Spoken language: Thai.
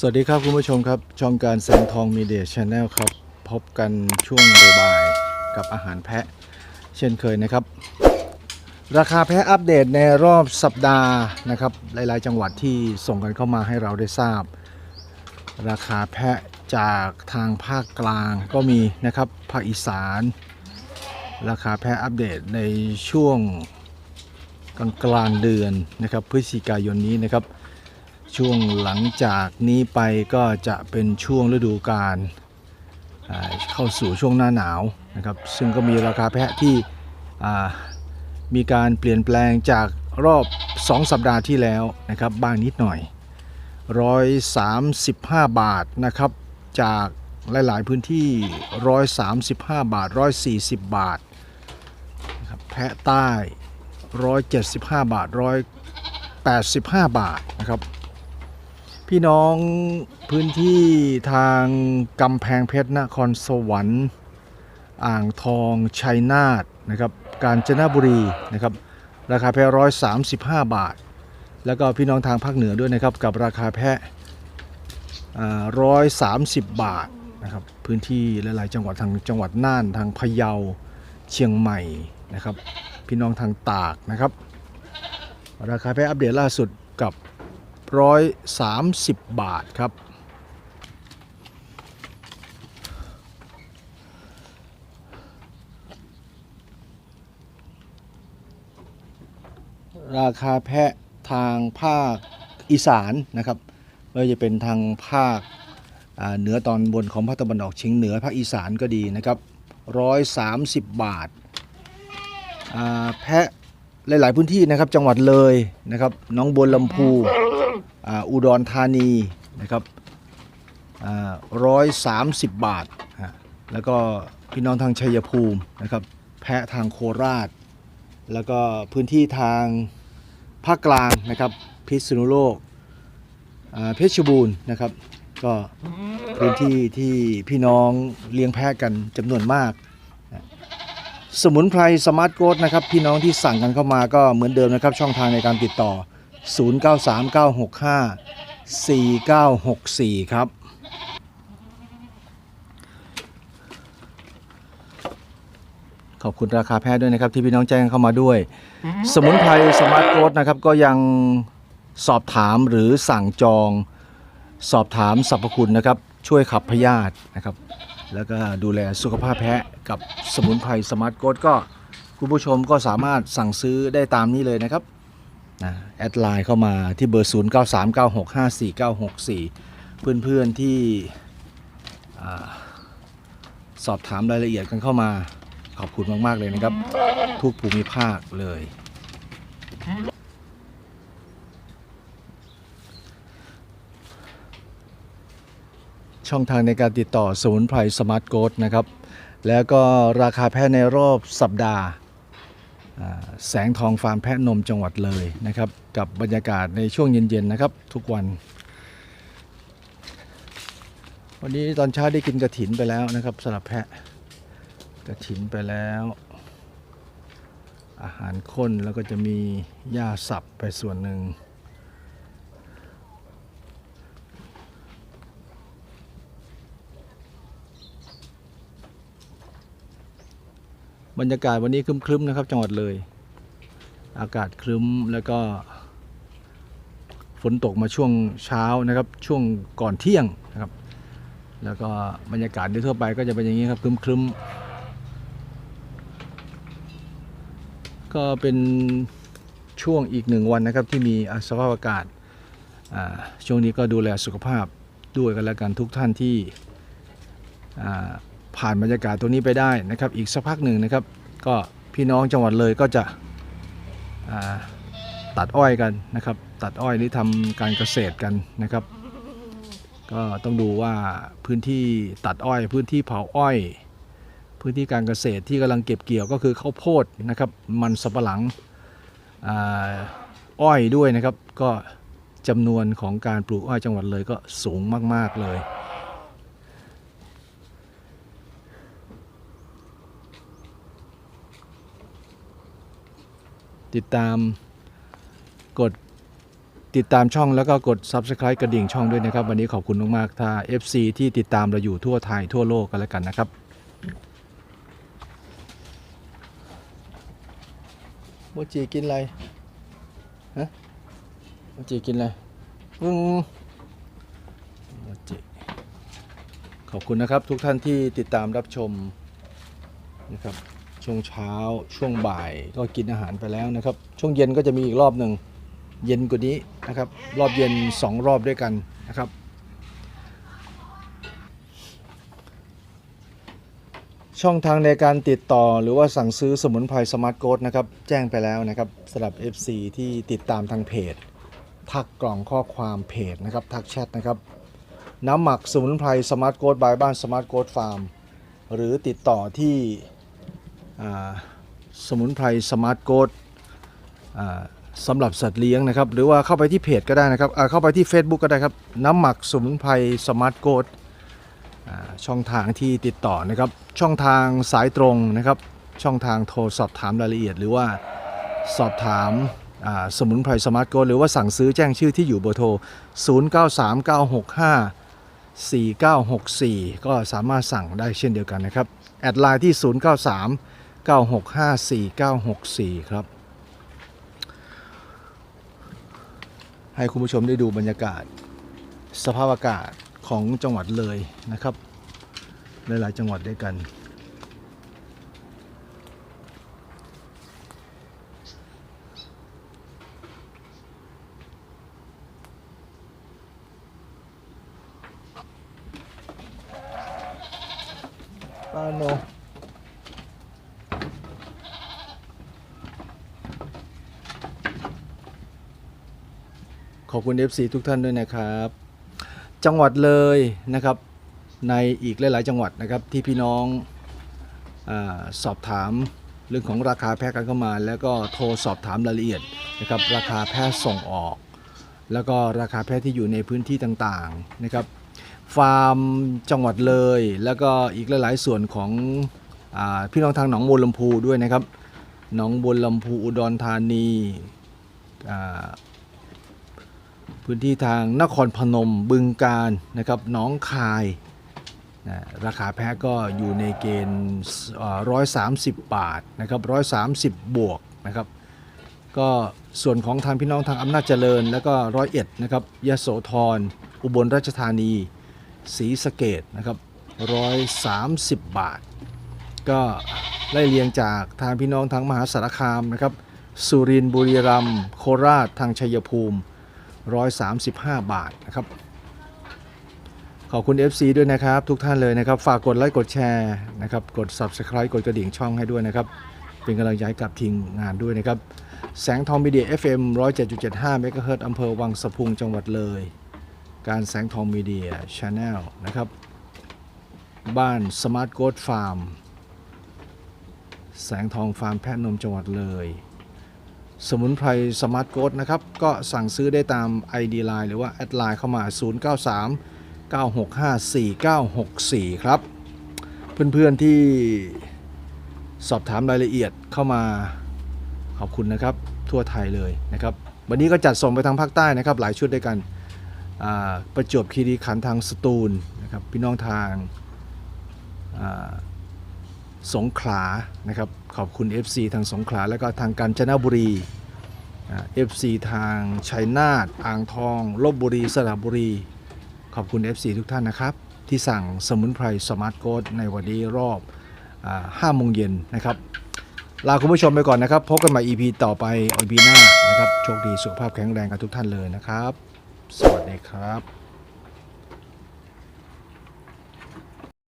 สวัสดีครับคุณผู้ชมครับ ช่องการแสงทองมีเดียชาแนลครับ พบกันช่วงบ่ายๆกับอาหารแพะ เช่นเคยนะครับ ราคาแพะอัปเดตในรอบสัปดาห์นะครับ หลายๆ จังหวัดที่ส่งกันเข้ามาให้เราได้ทราบ ราคาแพะจากทางภาคกลางก็มีนะครับภาคอีสาน ราคาแพะอัปเดตในช่วงกลางกลางเดือนนะครับพฤศจิกายนนี้นะครับ ช่วงหลังจากนี้ไปก็จะเป็นช่วงฤดูกาลเข้าสู่ช่วงหน้าหนาวนะครับ ซึ่งก็มีราคาแพะที่มีการเปลี่ยนแปลงจากรอบ 2 สัปดาห์ที่แล้วนะครับบ้างนิดหน่อย 135 บาทนะครับ จากหลาย ๆ พื้นที่ 135 บาท 140 บาทนะครับแพะใต้ 175 บาท 185 บาทนะครับ พี่น้องพื้นที่ทางกำแพงเพชรนครสวรรค์อ่างทองชัยนาทนะครับกาญจนบุรีนะครับราคาแพะร้อยสามสิบห้าบาท แล้วก็พี่น้องทางภาคเหนือด้วยนะครับกับราคาแพะร้อยสามสิบบาทนะครับพื้นที่หลายๆจังหวัดทางจังหวัดน่านทางพะเยาเชียงใหม่นะครับพี่น้องทางตากนะครับราคาแพะอัปเดตล่าสุดกับ 130 บาทครับ ราคาแพะทางภาคอีสานนะครับไม่ว่าจะเป็นทางภาคเหนือตอนบนของภาคตะวันออกเฉียงเหนือภาคอีสานก็ดีนะครับ130 บาทาแพะหลาย ๆ พื้นที่นะครับจังหวัดเลยนะครับน้องบัวลำพู อุดรธานีนะครับร้อยสามสิบบาท แล้วก็พี่น้องทางชัยภูมินะครับ แพะทางโคราช แล้วก็พื้นที่ทางภาคกลางนะครับ พิษณุโลก เพชรบูรณ์นะครับ ก็พื้นที่ที่พี่น้องเลี้ยงแพะกันจำนวนมาก สมุนไพรสมาร์ทโกดนะครับ พี่น้องที่สั่งกันเข้ามาก็เหมือนเดิมนะครับ ช่องทางในการติดต่อ 0939654964 ครับ ขอบคุณราคาแพทย์ด้วยนะครับ ที่พี่น้องแจ้งเข้ามาด้วย สมุนไพรสมาร์ทโกดนะครับ ก็ยังสอบถามหรือสั่งจอง สอบถามสรรพคุณนะครับ ช่วยขับพยาธินะครับ แล้วก็ดูแลสุขภาพแพะกับสมุนไพรสมาร์ทโกดก็คุณผู้ชมก็สามารถสั่งซื้อได้ตามนี้เลยนะครับ นะแอดไลน์เข้ามาที่เบอร์ 0939654964 เพื่อนๆที่สอบถามรายละเอียดกันเข้ามาขอบคุณมาก ๆ เลยนะครับ ทุกภูมิภาคเลย ช่องทางในการติดต่อสมุนไพรสมาร์ทโกดนะครับ แล้วก็ราคาแพะในรอบสัปดาห์ แสงทองฟาร์มแพะนมจังหวัดเลยนะครับ กับบรรยากาศในช่วงเย็น ๆ นะครับ ทุกวัน วันนี้ตอนเช้าได้กินกระถินไปแล้วนะครับสำหรับแพะกระถินไปแล้ว อาหารข้นแล้วก็จะมีหญ้าสับไปส่วนหนึ่ง บรรยากาศวันนี้ครึ้มๆนะครับ จังหวัดเลย อากาศครึ้มแล้วก็ฝนตกมาช่วงเช้านะครับ ช่วงก่อนเที่ยงนะครับ แล้วก็บรรยากาศโดยทั่วไปก็จะเป็นอย่างนี้ครับครึ้มๆ ก็เป็นช่วงอีกหนึ่งวันนะครับที่มีสภาพอากาศช่วงนี้ก็ดูแลสุขภาพด้วยกันแล้วกันทุกท่านที่ ผ่านบรรยากาศตัวนี้ไปได้นะครับ อีกสักพักหนึ่งนะครับ ก็พี่น้องจังหวัดเลยก็จะตัดอ้อยกันนะครับ ตัดอ้อยหรือทำการเกษตรกันนะครับ ก็ต้องดูว่าพื้นที่ตัดอ้อย พื้นที่เผาอ้อย พื้นที่การเกษตรที่กำลังเก็บเกี่ยวก็คือข้าวโพดนะครับ มันสำปะหลังอาอ้อยด้วยนะครับ ก็จำนวนของการปลูกอ้อยจังหวัดเลยก็สูงมาก ๆ เลย ติดตามกดติดตามช่องแล้วก็กด Subscribe กระดิ่งช่องด้วยนะครับ วันนี้ขอบคุณมากๆถ้า FC ที่ติดตามเราอยู่ทั่วไทยทั่วโลกกันแล้วกันนะครับโมจิกินอะไรฮะโมจิกินอะไรอืมโมจิขอบคุณนะครับทุกท่านที่ติดตามรับชมนะครับ ช่วงเช้าช่วงบ่ายก็กินอาหารไปแล้วนะครับ ช่วงเย็นก็จะมีอีกรอบหนึ่งเย็นกว่านี้นะครับ รอบเย็น 2 รอบด้วยกันนะครับ ช่องทางในการติดต่อหรือว่าสั่งซื้อสมุนไพรสมาร์ทโกดนะครับแจ้งไปแล้วนะครับสำหรับ FC ที่ติดตามทางเพจ ทักกล่องข้อความเพจนะครับทักแชทนะครับน้ำหมักสมุนไพรสมาร์ทโกดบายบ้านสมาร์ทโกดฟาร์มหรือติดต่อที่ สมุนไพรสมาร์ทโกดสำหรับสัตว์เลี้ยงนะครับ หรือว่าเข้าไปที่เพจก็ได้นะครับเข้าไปที่ Facebook ก็ได้ครับ น้ำหมักสมุนไพรสมาร์ทโกดช่องทางที่ติดต่อนะครับ ช่องทางสายตรงนะครับ ช่องทางโทรสอบถามรายละเอียด หรือว่าสอบถามสมุนไพรสมาร์ทโกหรือว่าสั่งซื้อแจ้งชื่อที่อยู่เบอร์โทร 0939654964 ก็สามารถสั่งได้เช่นเดียวกันนะครับ แอดไลน์ที่ 093 9654 964 ครับ ให้คุณผู้ชมได้ดูบรรยากาศ สภาพอากาศของจังหวัดเลยนะครับ หลาย ๆ จังหวัดด้วยกันปาโน ขอบคุณ FC ทุกท่านด้วยนะครับ จังหวัดเลยนะครับในอีกหลาย ๆ จังหวัดนะครับที่พี่น้องอสอบถามเรื่องของราคาแพะกันเข้ามา แล้วก็โทรสอบถามรายละเอียดนะครับราคาแพะส่งออก แล้วก็ราคาแพะที่อยู่ในพื้นที่ต่าง ๆ นะครับ ฟาร์มจังหวัดเลย แล้วก็อีกหลาย ๆ ส่วนของอพี่น้องทางหนองบัวลำพูด้วยนะครับหนองบัวลำพูอุดรธานี พื้นที่ทางนครพนมบึงกาฬนะครับหนองคายนะราคาแพะก็อยู่ในเกณฑ์ร้อยสามสิบบาทนะครับร้อยสามสิบบวกนะครับก็ส่วนของทางพี่น้องทางอำนาจเจริญ แล้วก็ร้อยเอ็ดนะครับยโสธรอุบลราชธานีศรีสะเกดนะครับร้อยสามสิบบาท ก็ไล่เรียงจากทางพี่น้องทางมหาสารคามนะครับสุรินทร์บุรีรัมย์โคราชทางชัยภูมิ 135 บาทนะครับขอบคุณ FC ด้วยนะครับ ทุกท่านเลยนะครับ ฝากกดไลค์กดแชร์นะครับ กด Subscribe กดกระดิ่งช่องให้ด้วยนะครับ เป็นกำลังใจกับทีมงานด้วยนะครับ แสงทองมีเดีย FM 107.75เมกะเฮิรต์อำเภอวังสะพุงจังหวัดเลย การแสงทองมีเดียชาแนลนะครับ บ้านสมาร์ทโกดฟาร์ม แสงทองฟาร์มแพะนมจังหวัดเลย สมุนไพรสมาร์ทโกดนะครับ ก็สั่งซื้อได้ตาม ID Line หรือว่า แอดไลน์เข้ามา 093 965 4964 ครับ เพื่อนๆที่สอบถามรายละเอียดเข้ามาขอบคุณนะครับ ทั่วไทยเลยนะครับ วันนี้ก็จัดส่งไปทางภาคใต้นะครับ หลายชุดด้วยกันประจวบคีรีขันธ์ทางสตูลนะครับพี่น้องทางา สงขลานะครับขอบคุณ FC ทางสงขลาแล้วก็ทางกาญจนบุรีเอ่า FC ทางชัยนาทอ่างทองลบบุรีสระบุรี ขอบคุณ FC ทุกท่านนะครับ ที่สั่งสมุนไพรสมาร์ทโกดในวันนี้รอบ5โมงเย็นนะครับลาคุณผู้ชมไปก่อนนะครับ พบกันใหม่ EP ต่อไป EP หน้านะครับ โชคดีสุขภาพแข็งแรงกันทุกท่านเลยนะครับ สวัสดีครับ